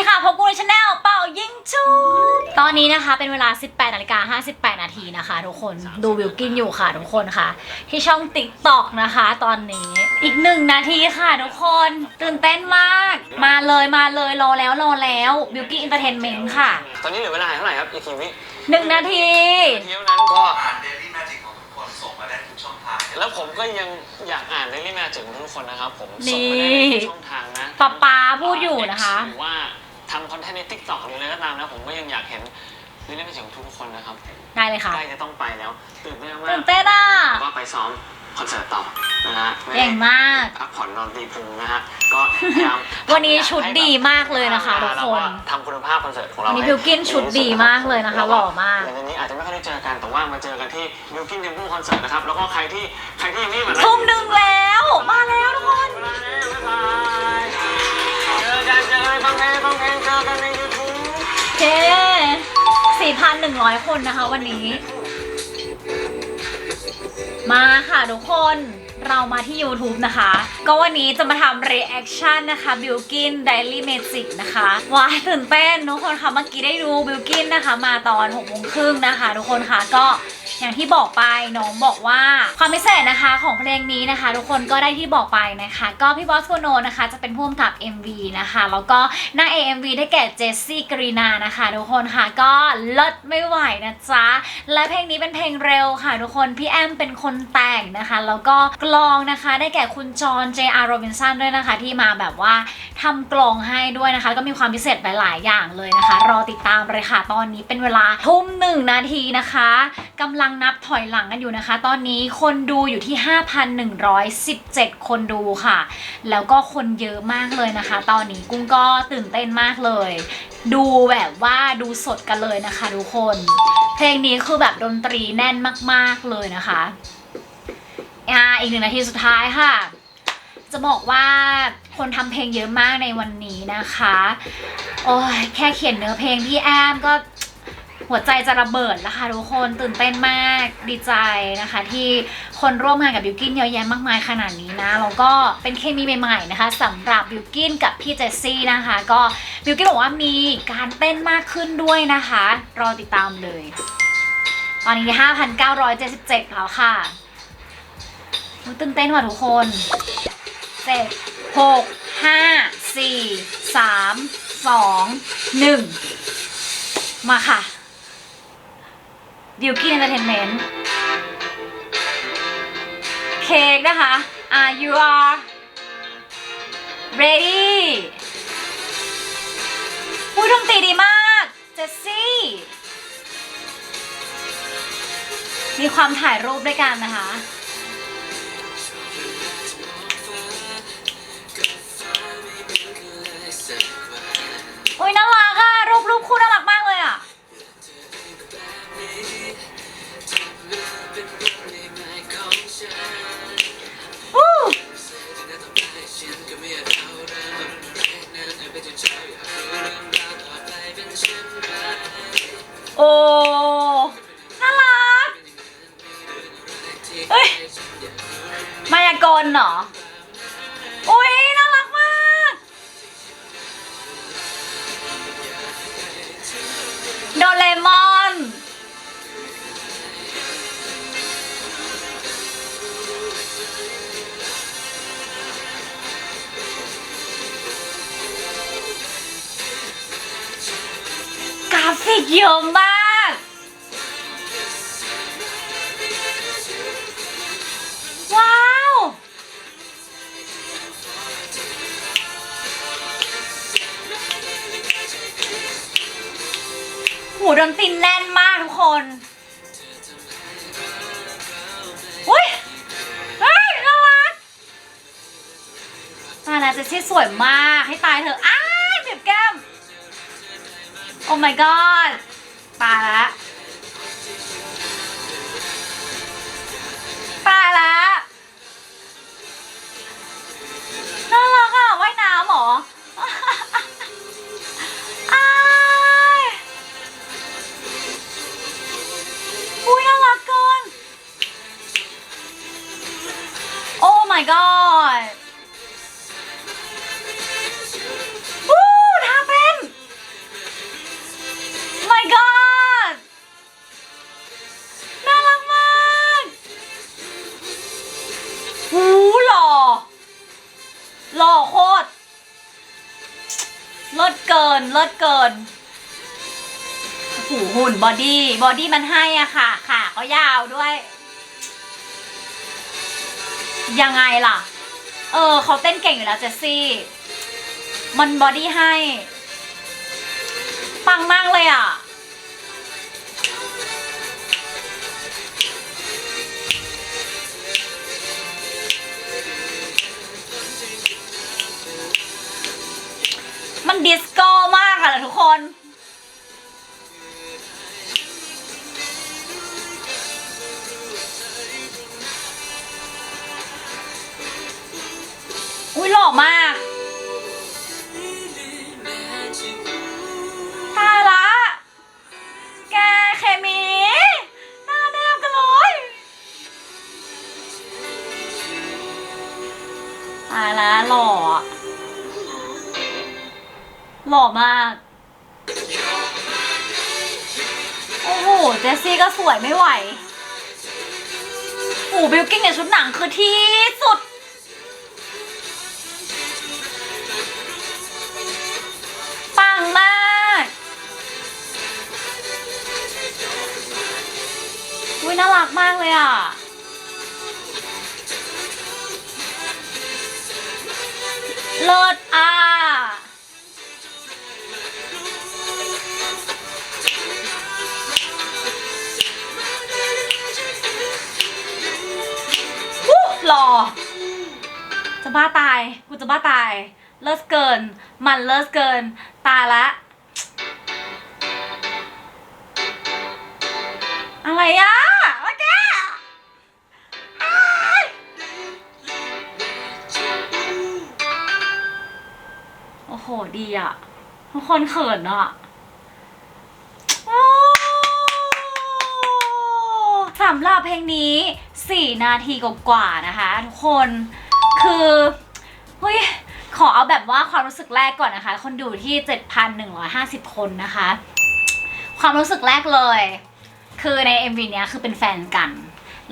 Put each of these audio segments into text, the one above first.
ดีค่ะพบกูในชาแนลเป่ายิงชุบตอนนี้นะคะเป็นเวลา 18นาฬิกา58 นาทีนะคะ ทุกคนดูวิวกินอยู่ค่ะทุกคนค่ะ ที่ช่องติ๊กตอกนะคะ ตอนนี้อีกหนึ่งนาทีค่ะทุกคนตื่นเต้นมาก มาเลยมาเลยรอแล้วรอแล้ววิวกินอินเตอร์เทนเมนต์ค่ะตอนนี้เหลือเวลาเท่าไหร่ครับอีกกี่วิหนึ่งนาทีเที่ยวนั้นก็อ่านเดลี่แมจิกของทุกคนส่งมาได้ทุกช่องทางแล้วผมก็ยังอยากอ่านเรื่องแม่ถึงทุกคนนะครับผมนี่ส่งมาได้ในทุกช่องทางนะป๊าป๊าพูดอยู่นะคะ หรือว่า ทำคอนเทนต์ในทิกตอกหรืออะไรก็ตามนะผมก็ยังอยากเห็นเรื่องแม่ถึงทุกคนนะครับได้เลยค่ะ ใกล้จะต้องไปแล้วตื่นเต้นมากตื่นเต้นอะก็ไปซ้อมคอนเสิร์ตต่อนะฮะไม่เก่งมาก พักผ่อนนอนตีพุงนะฮะก็พยายามวันนี้ชุดดีมากเลยนะคะทุกคน ทำคุณภาพคอนเสิร์ตของเราวันนี้ให้บิลกินชุดดีมากเลยนะคะแวหล่อมากในนี้อาจจะไม่ค่อยได้เจอกันแต่ว่ามาเจอกันที่บิลกินเทมเพิลคอนเสิร์ตนะครับแล้วก็ใครที่ใครที่ยังไม่มา ทุ่มหนึ่งแล้ว มาแล้วทุกคนเวลาแล้วบ๊ายบายากันในยูทูบโอเค4,100 คนนะคะวันนี้ มาค่ะทุกคน เรามาที่ YouTube นะคะ ก็วันนี้จะมาทำ reaction นะคะ Bilkin Daily Magic นะคะว้าตื่นเต้นทุกคนค่ะเมื่อกี้ได้ดู Bilkin นะคะ มาตอน6โมงครึ่งนะคะ ทุกคนค่ะก็อย่างที่บอกไปน้องบอกว่าความพิเศษนะคะของเพลงนี้นะคะ ทุกคนก็ได้ที่บอกไปนะคะ ก็พี่บอสโคโนนะคะจะเป็นผู้กำกับ MV นะคะ แล้วก็หน้า AMV ได้แก่เจสซี่กรีนานะคะ ทุกคนค่ะก็เลิศไม่ไหวนะจ๊ะและเพลงนี้เป็นเพลงเร็วค่ะ ทุกคนพี่แอมเป็นคนแต่งนะคะ แล้วก็กลลองนะคะ ได้แก่คุณจอห์น J.R. Robinson ด้วยนะคะ ที่มาแบบว่าทำกลองให้ด้วยนะคะ ก็มีความพิเศษหลาย ๆ อย่างเลยนะคะ รอติดตามเลยค่ะ ตอนนี้เป็นเวลาทุ่มหนึ่งนาทีนะคะกำลังนับถอยหลังกันอยู่นะคะ ตอนนี้คนดูอยู่ที่ 5,117 คนดูค่ะ แล้วก็คนเยอะมากเลยนะคะ ตอนนี้กุ้งก็ตื่นเต้นมากเลย ดูแบบว่าดูสดกันเลยนะคะทุกคน เพลงนี้คือแบบดนตรีแน่นมาก ๆ เลยนะคะ อ่าอีกหนึ่งนาทีสุดท้ายค่ะ จะบอกว่าคนทำเพลงเยอะมากในวันนี้นะคะ โอ้ยแค่เขียนเนื้อเพลงพี่แอมก็หัวใจจะระเบิดแล้วค่ะทุกคนตื่นเต้นมากดีใจนะคะ ที่คนร่วมงานกับบิวกินเยอะแยะมากมายขนาดนี้นะแล้วก็เป็นเคมีใหม่ๆนะคะสำหรับบิวกินกับพี่เจสซี่นะคะ ก็บิวกินบอกว่ามีการเต้นมากขึ้นด้วยนะคะ รอติดตามเลย ตอนนี้ 5,977แล้วค่ะ อุ๊ยตื่นเต้นว่ะทุกคนเจ็ดหกห้าสี่สามสองหนึ่งมาค่ะบิวกิ้นเอนเตอร์เทนเมนต์เค้กนะคะ are you are ready พูดดนตรีดีมากเจสซี่ มีความถ่ายรูปด้วยกันนะคะ คู่น่ารักมากเลยอะ โอ้ น่ารักเฮ้ย มายากลเหรอ เจสซี่สวยมาก ให้ตายเถอะอ้ายเบียบแก้ม โอ้ my god ตายแล้วตายแล้วน่ารักอะว่ายน้ำหรอ บอดี้บอดี้มันให้อะค่ะขาก็ยาวด้วย ยังไงล่ะ เออเขาเต้นเก่งอยู่แล้วเจสซี่มันบอดี้ให้ ปังมากเลยอะ มันดิสโก้มากอะทุกคน ละหล่ออะหล่อมาก โอ้โห เจสซี่ก็สวยไม่ไหวโอ้บิลกิ้งในชุดหนังคือที่สุด ปังมาก อุ้ยน่ารักมากเลยอะ เลิศอะวู้หล่อจะบ้าตาย กูจะบ้าตาย เลิศเกิน มันเลิศเกิน ตายละ อะไรอะ ดีอะทุกคนเขินอะสำหรับเพลงนี้ 4 นาทีกว่าๆนะคะ ทุกคนคือเฮ้ยขอเอาแบบว่าความรู้สึกแรกก่อนนะคะ คนดูที่ 7,150 คนนะคะ ความรู้สึกแรกเลย คือใน MV เนี้ยคือเป็นแฟนกัน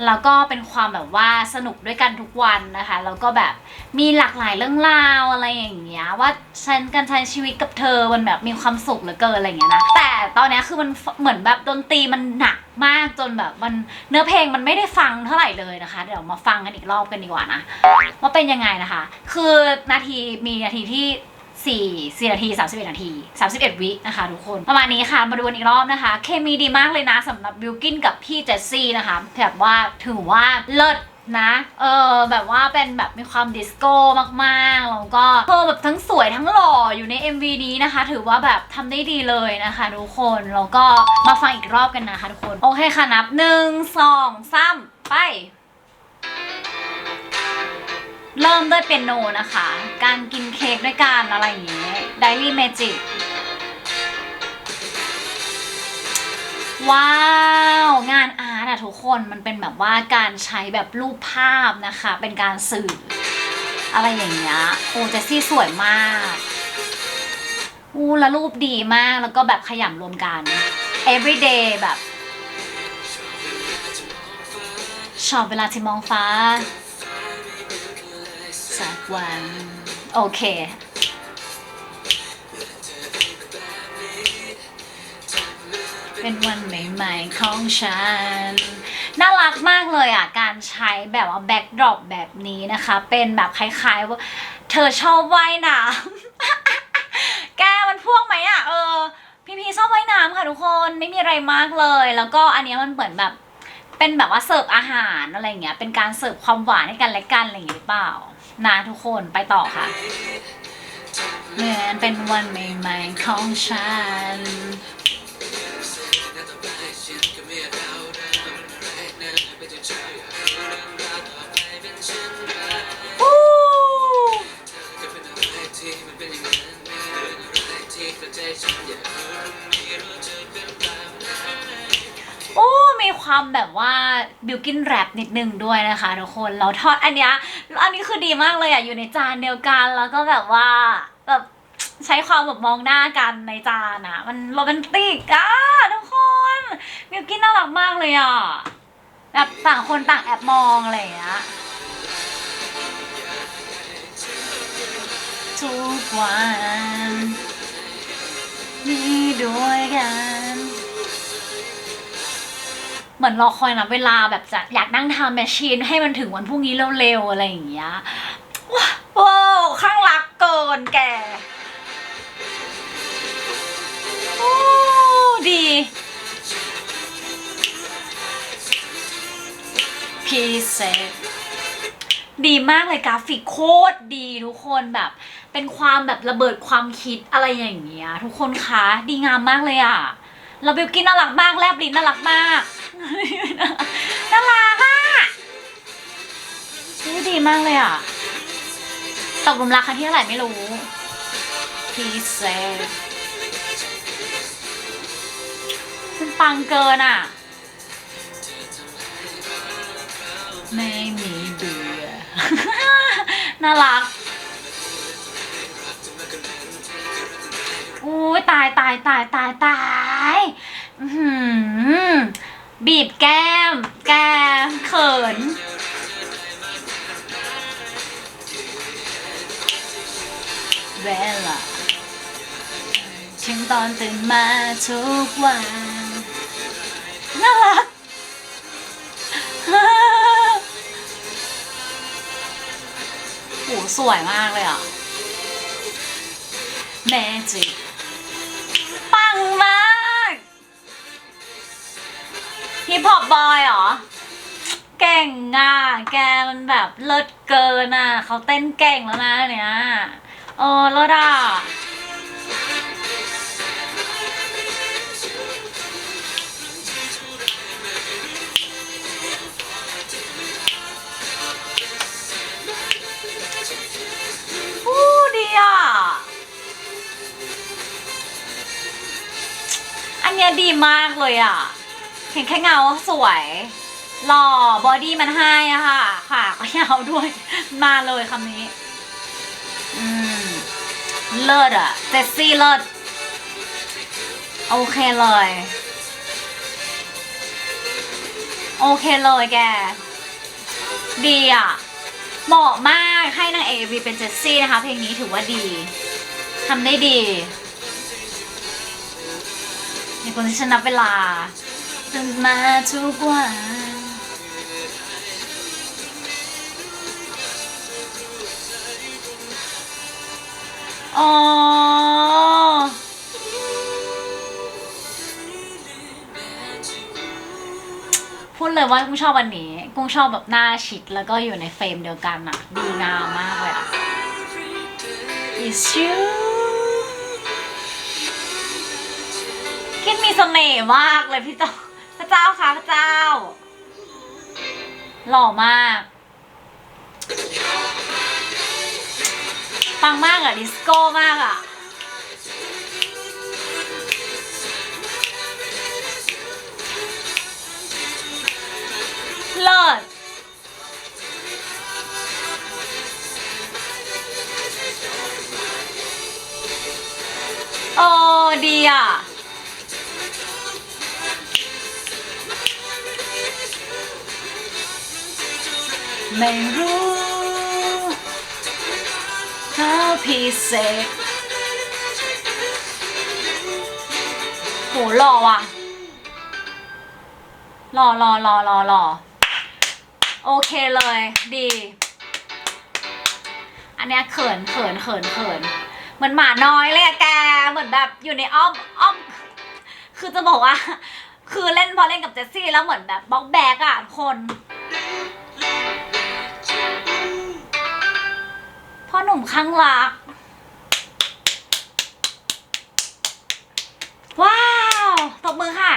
แล้วก็เป็นความแบบว่าสนุกด้วยกันทุกวันนะคะ แล้วก็แบบมีหลากหลายเรื่องราวอะไรอย่างเงี้ย ว่าฉันการใช้ชีวิตกับเธอมันแบบมีความสุขเหลือเกินอะไรอย่างเงี้ยนะ แต่ตอนเนี้ยคือมันเหมือนแบบดนตรีมันหนักมากจนแบบมันเนื้อเพลงมันไม่ได้ฟังเท่าไหร่เลยนะคะ เดี๋ยวมาฟังกันอีกรอบกันดีกว่านะว่าเป็นยังไงนะคะ คือนาทีมีนาทีที่ 4 4นาที 31 นาที 31 วินะคะทุกคน ประมาณนี้ค่ะ มาดูกันอีกรอบนะคะ เคมีดีมากเลยนะสำหรับบิลกินกับพี่เจสซี่นะคะแบบว่าถือว่าเลิศนะ เออแบบว่าเป็นแบบมีความดิสโก้มากๆ แล้วก็เธอแบบทั้งสวยทั้งหล่ออยู่ใน MV นี้นะคะ ถือว่าแบบทำได้ดีเลยนะคะทุกคน แล้วก็มาฟังอีกรอบกันนะคะทุกคน โอเคค่ะนับ 1 2 3 ไป เริ่มด้วยเปียโนนะคะ การกินเค้กด้วยกันอะไรอย่างเงี้ย Daily Magic ว้าว งานอาร์ตอะทุกคนมันเป็นแบบว่าการใช้แบบรูปภาพนะคะ เป็นการสื่อ อะไรอย่างเงี้ยโอ้เจสซี่สวยมากอู้ล้วรูปดีมากแล้วก็แบบขยำรวมกัน everyday แบบชอบเวลาที่มองฟ้า วัน โอเค เป็นวันใหม่ๆของฉัน น่ารักมากเลยอะ การใช้แบบว่าแบ็กดรอปแบบนี้นะคะ เป็นแบบคล้ายๆว่า เธอชอบว่ายน้ำ แกมันพ่วงไหมอะ เออ พี่พีชอบว่ายน้ำค่ะทุกคนไม่มีอะไรมากเลย แล้วก็อันนี้มันเหมือนแบบเป็นแบบว่าเสิร์ฟอาหารอะไรอย่างเงี้ย เป็นการเสิร์ฟความหวานให้กันและกันอะไรอย่างเงี้ยหรือเปล่า นะทุกคนไปต่อค่ะ เหมือนเป็นวันใหม่ๆของฉันอู้โอ้ อ้มีความแบบว่าบิวกินแรปนิดนึงด้วยนะคะทุกคนเราทอดอันเนี้ยอันนี้คือดีมากเลยอะอยู่ในจานเดียวกันแล้วก็แบบว่าแบบใช้ความแบบมองหน้ากันในจานอะ มันโรแมนติกอะทุกคนบิวกินน่ารักมากเลยอะแบบต่างคนต่างแอบมองอะไรอย่างเงี้ยทุกวันกัน เหมือนรอคอยนะเวลาแบบจะอยากนั่งทำแมชชีนให้มันถึงวันพรุ่งนี้เร็วๆอะไรอย่างเงี้ยว้าวข้างรักเกินแกโอ้ดีพิเศษดีมากเลยกราฟิกโคตรดีทุกคนแบบ เป็นความแบบระเบิดความคิดอะไรอย่างเงี้ยทุกคนคะดีงามมากเลยอะเราบิวกินน่ารักมากแลบลิ้นน่ารักมาก น่ารักอะนี่ดีมากเลยอะ ตกหลุมรักครั้งที่เท่าไหร่ไม่รู้พิเศษมันปังเกินอะ ไม่มีเบื่อ น่ารักอุ้ยตายตายตายตายตายอื้อหือ บีบแก้ม แก้มเขิน เวลาถึงตอนตื่นมาทุกวัน น่ารักโหสวยมากเลยอะ แมจิก ปฮอปบอยเหรอ เก่งอะ แกมันแบบเลิศเกินอะ เขาเต้นเก่งแล้วนะเนี่ยเออเลิศอะอู้ดีอะอันเนี้ยดีมากเลยอะ เห็นแค่เงาก็สวยหล่อบอดี้มันให้อะค่ะขาก็ยาวด้วย มาเลยคำนี้ อืม เลิศอะเจสซี่เลิศโอเคเลย โอเคเลยแก ดีอะ เหมาะมากให้นางเอวีเป็นเจสซี่นะคะ เพลงนี้ถือว่าดีทำได้ดีในคนที่ฉันนับเวลา ตื่นมาทุกวันอ๋อพูดเลยว่ากุ้งชอบอันนี้ กุ้งชอบแบบหน้าชิดแล้วก็อยู่ในเฟรมเดียวกันอะดีงามมากเลยอะ Is you คิดมีเสน่ห์มากเลยพี่เจ้าพระ เจ้าค่ะพระเจ้า หล่อมาก ปังมากอะดิสโก้มากอะเลิศโอ้ดีอะ ไม่รู้เขาพิเศษโหหล่อว่ะหล่อหล่อหล่อหล่อหล่อโอเคเลยดี อันเนี้ยเขินเขินเขินเขินเหมือนหมาน้อยเลยอะแกเหมือนแบบอยู่ในอ้อมอ้อม คือจะบอกว่า คือเล่นพอเล่นกับเจสซี่แล้วเหมือนแบบบล็อกแบกอะทุกคน พ่อหนุ่มข้างรัก ว้าว ตบมือค่ะ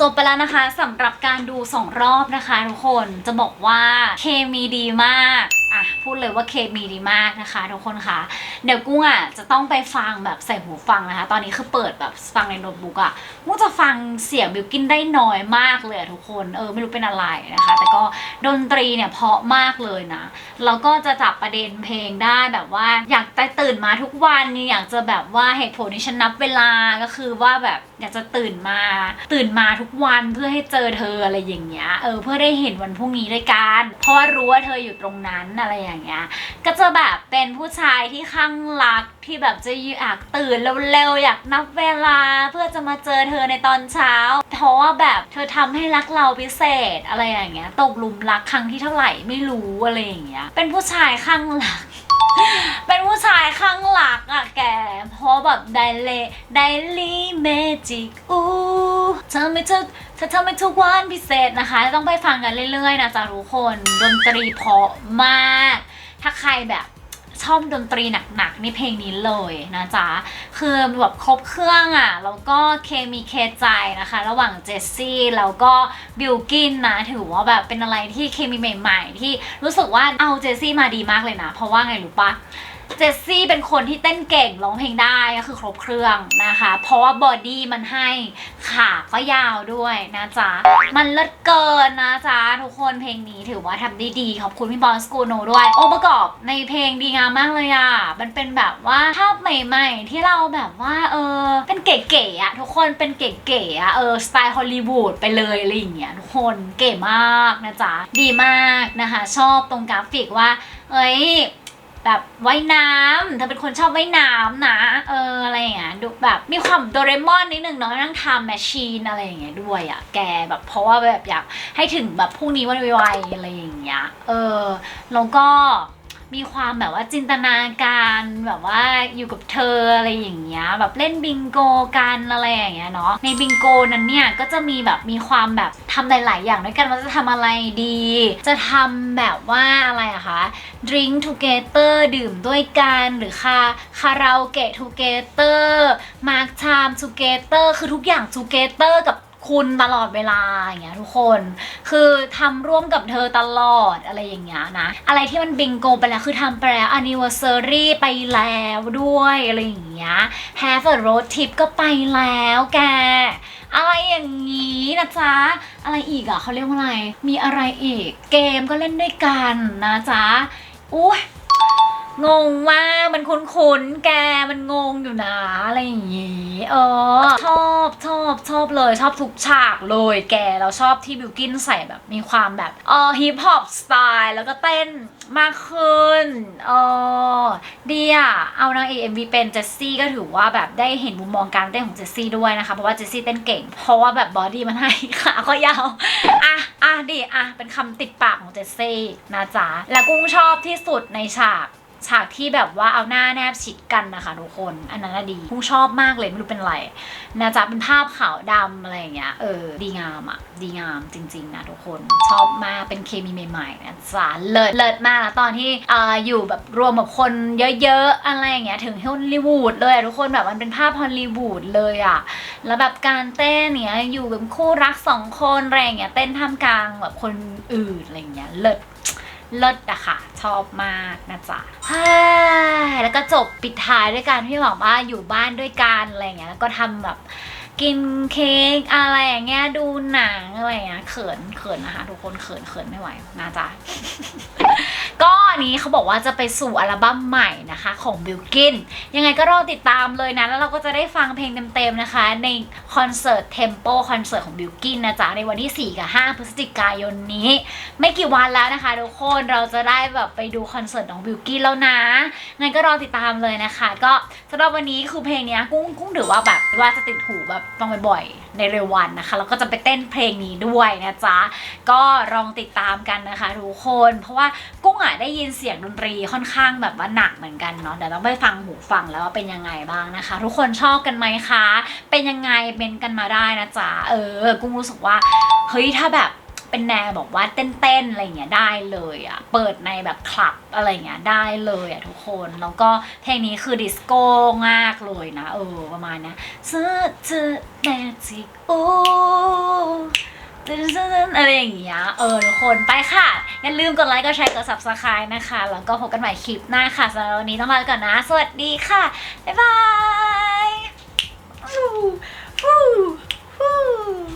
จบไปแล้วนะคะสำหรับการดูสองรอบนะคะทุกคนจะบอกว่าเคมีดีมาก อะพูดเลยว่าเคมีดีมากนะคะทุกคนคะเดี๋ยวกุ้งอะจะต้องไปฟังแบบใส่หูฟังนะคะ ตอนนี้คือเปิดแบบฟังในโน้ตบุ๊กอะกุ้งจะฟังเสียงบิวกินได้น้อยมากเลยทุกคนเออไม่รู้เป็นอะไรนะคะ แต่ก็ดนตรีเนี่ยเพาะมากเลยนะแล้วก็จะจับประเด็นเพลงได้แบบว่า อยากจะตื่นมาทุกวันอยากจะแบบว่าเหตุผลที่ฉันนับเวลาก็คือว่าแบบอยากจะตื่นมา ตื่นมาทุกวันเพื่อให้เจอเธออะไรอย่างเงี้ยเออเพื่อได้เห็นวันพรุ่งนี้ด้วยกันเพราะว่ารู้ว่าเธออยู่ตรงนั้นอะไรอย่างเงี้ย ก็จะแบบเป็นผู้ชายที่ข้างรักที่แบบจะอยากตื่นเร็วๆอยากนับเวลาเพื่อจะมาเจอเธอในตอนเช้า เพราะว่าแบบเธอทำให้รักเราพิเศษอะไรอย่างเงี้ย ตกหลุมรักครั้งที่เท่าไหร่ไม่รู้อะไรอย่างเงี้ย เป็นผู้ชายข้างรักเป็นผู้ชายข้างหลักอะแก เพราะแบบไดเลไดลี่เมจิกอู้ เธอไม่ทุกเธอทำให้ทุกวันพิเศษนะคะ ต้องไปฟังกันเรื่อยๆนะจ๊ะทุกคนดนตรีเพราะมาก ถ้าใครแบบชอบดนตรีหนักๆนี่เพลงนี้เลยนะจ๊ะ คือแบบครบเครื่องอะ่ะ แล้วก็เคมีเคใจนะคะ ระหว่างเจสซี่แล้วก็บิลกินนะ ถือว่าแบบเป็นอะไรที่เคมีใหม่ ๆ ที่รู้สึกว่าเอาเจสซี่มาดีมากเลยนะ เพราะว่าไงรู้ปะ เจสซี่เป็นคนที่เต้นเก่งร้องเพลงได้ก็คือครบเครื่องนะคะ เพราะว่าบอดี้มันให้ขาก็ยาวด้วยนะจ๊ะ มันเลิศเกินนะจ๊ะ ทุกคนเพลงนี้ถือว่าทำได้ดี ขอบคุณพี่บอลสกูโนด้วยองค์ประกอบในเพลงดีงามมากเลยอะ มันเป็นแบบว่าภาพใหม่ ๆ ที่เราแบบว่าเออเป็นเก๋ๆอะทุกคนเป็นเก๋ๆอะเออสไตล์ฮอลลีวูดไปเลยอะไรอย่างเงี้ยทุกคนเก๋มากนะจ๊ะ ดีมากนะคะ ชอบตรงกราฟิกว่า เอ้ย แบบว่ายน้ำเธอเป็นคนชอบว่ายน้ำนะ เอออะไรอย่างเงี้ยดูแบบมีความโดเรมอนนิดนึงเนาะนั่งทำแมชชีนอะไรอย่างเงี้ยด้วยอะ่ะแกแบบเพราะว่าแบบอยากให้ถึงแบบพรุ่งนี้วันไวๆอะไรอย่างเงี้ยเออแล้วก็ มีความแบบว่าจินตนาการแบบว่าอยู่กับเธออะไรอย่างเงี้ยแบบเล่นบิงโกกันอะไรอย่างเงี้ยเนาะในบิงโกนั้นเนี่ยก็จะมีแบบมีความแบบทำหลาย ๆ อย่างด้วยกันว่าจะทำอะไรดี จะทำแบบว่าอะไรอะคะ drink together ดื่มด้วยกันหรือคาคาราโอเกะ together mark time together คือทุกอย่าง together กับ คุณตลอดเวลาอย่างเงี้ยทุกคน คือทำร่วมกับเธอตลอดอะไรอย่างเงี้ยนะ อะไรที่มันบิงโกไปแล้วคือทำไปแล้ว anniversary ไปแล้วด้วยอะไรอย่างเงี้ย have a road trip ก็ไปแล้วแก อะไรอย่างนี้นะจ๊ะ อะไรอีกอะเขาเรียกว่าอะไร มีอะไรอีก เกมก็เล่นด้วยกันนะจ๊ะอุ้ย งงมากมันคุ้นๆแกมันงงอยู่นะอะไรอย่างงี้เออชอบชอบชอบเลยชอบทุกฉากเลยแกเราชอบที่บิวกินใส่แบบมีความแบบเออฮิปฮอปสไตล์แล้วก็เต้นมากขึ้นเออดีอะเอานางเอก MV เป็นเจสซี่ก็ถือว่าแบบได้เห็นมุมมองการเต้นของเจสซี่ด้วยนะคะ เพราะว่าเจสซี่เต้นเก่ง เพราะว่าแบบบอดี้มันให้ขาก็ยาวอะอะดีอะเป็นคำติดปากของเจสซี่นะจ๊ะแล้วกุ้งชอบที่สุดในฉาก ฉากที่แบบว่าเอาหน้าแนบชิดกันนะคะทุกคน อันนั้นดีกุ้ชอบมากเลยไม่รู้เป็นไรนะจ๊ะเป็นภาพขาวดำอะไรอย่างเงี้ยเออดีงามอะดีงามจริงๆนะทุกคนชอบมากเป็นเคมีใหม่ๆนะจ๊ะเลิศเลิศมากนะตอนที่อ่าอยู่แบบรวมกับคนเยอะๆอะไรอย่างเงี้ยถึงฮอลลีวูดเลยทุกคนแบบมันเป็นภาพฮอลลีวูดเลยอะแล้วแบบการเต้นเนี้ยอยู่กับคู่รักสองคนอะไรงเงี้ยเต้นท่ามกลางแบบคนอื่นอะไรอย่างเงี้ยเลิศ เลิศอะค่ะ ชอบมากนะจ๊ะแล้วก็จบปิดท้ายด้วยการที่บอกว่าอยู่บ้านด้วยกันอะไรอย่างเงี้ยแล้วก็ทำแบบกินเค้กอะไรอย่างเงี้ยดูหนังอะไรอย่างเงี้ยเขินเขินนะคะ ทุกคนเขินเขินไม่ไหวนะจ๊ะ ก็อันนี้เขาบอกว่าจะไปสู่อัลบั้มใหม่นะคะของบิลกินยังไงก็รอติดตามเลยนะ แล้วเราก็จะได้ฟังเพลงเต็มๆนะคะ ในคอนเสิร์ตเทมโปคอนเสิร์ตของบิลกินนะจ๊ะ ในวันที่ 4 กับ 5 พฤศจิกายนนี้ ไม่กี่วันแล้วนะคะทุกคนเราจะได้แบบไปดูคอนเสิร์ตของบิลกินแล้วนะงั้นก็รอติดตามเลยนะคะ ก็สำหรับวันนี้คือเพลงนี้กุ้งกุ้งถือว่าแบบว่าจะติดหูแบบฟังบ่อยๆ ในเร็ววันนะคะ แล้วก็จะไปเต้นเพลงนี้ด้วยนะจ๊ะ ก็ลองติดตามกันนะคะทุกคน เพราะว่ากุ้งอะได้ยินเสียงดนตรีค่อนข้างแบบว่าหนักเหมือนกันเนาะเดี๋ยวต้องไปฟังหูฟังแล้วว่าเป็นยังไงบ้างนะคะ ทุกคนชอบกันไหมคะ เป็นยังไงเมนกันมาได้นะจ๊ะเออ กุ้งรู้สึกว่าเฮ้ยถ้าแบบ เป็นแนวบอกว่าเต้นๆอะไรเงี้ยได้เลยอะ่ะเปิดในแบบคลับอะไรเงี้ยได้เลยอะ่ะทุกคนแล้วก็เพลงนี้คือดิสโก้มากเลยนะเออประมาณนี้ซื้อซื้อแมจิกโอ้อะไรอย่างเงี้ย เออ ทุกคนไปค่ะ อย่าลืมกดไลค์กดแชร์กด subscribe นะคะ แล้วก็พบกันใหม่คลิปหน้าค่ะสำหรับวันนี้ต้องลาไปก่อนนะ สวัสดีค่ะ บ๊ายบาย